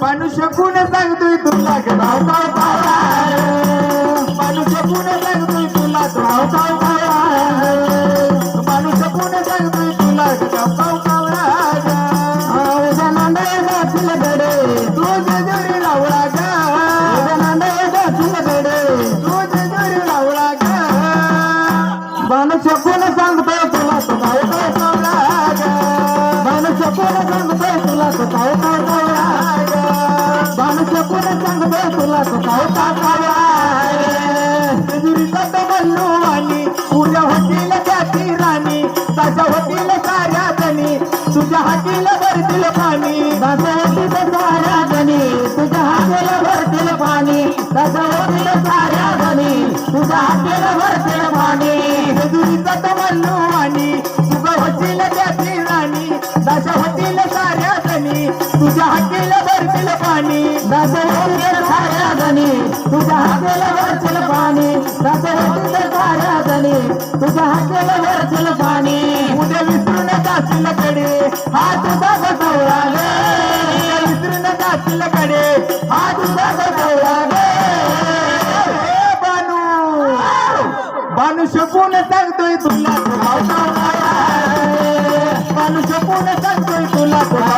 मनुष्य कुण सांगतोय तुला धाव धाव. मनुष्य कुण सांगतोय तुला धाव धाव. मनुष्य कुण सांगतोय तुला धाव धाव लावला ग लावला ग सांगतोय तुला सांगतोय तुला तुझ्या हातीला भरतील पाणी ताच्या होतील साऱ्या गणी तुझ्या हातीला भरतील पाणी. ताच्या साऱ्या जणी तुझ्या हातीला पाणी. ताच्या होतील साऱ्या जणी तुझ्या हातेला वरचल पाणी. ताच्या होतील साऱ्या जणी तुझ्या हातेला वरचल पाणी. उद्या विसरून जातील कडे हा तुझा बसवला ग. विसरून जातील कडे हा तुझा बसवला ग. ए बानू. बानू शकून सांगतोय तुला. तो बानू शकून सांगतोय तुला.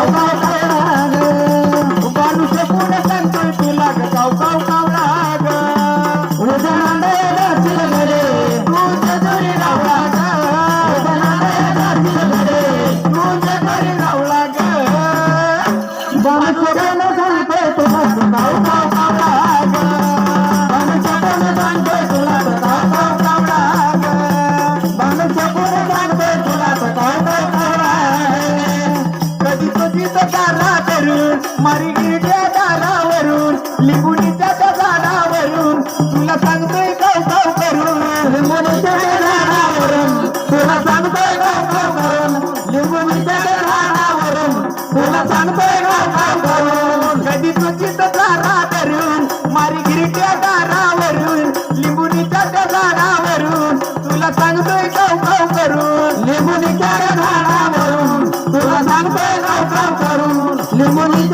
दारावरून लिंबुनीच्या झाडावरून तुला सांगतोय गाव गाव करून. लिंबुनीच्या झाडावरून तुला सांगतोय गाव गाव करून. लिंबुनीच्या झाडावरून तुला सांगतोय गाव गाव करून. कधी तुझी तो दारा करून मारी गिरट्या दारावरून लिंबुनीच्या झाडावरून तुला सांगतोय गाव गाव करून. लिंबुनीच्या त्या झाडावरून तुला सांगतोय गाव गाव करून. लिंबुनीच्या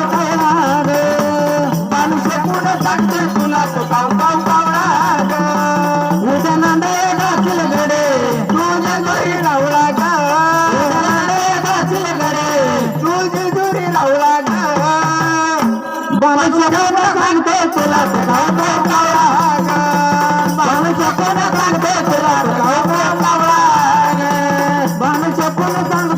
关了吧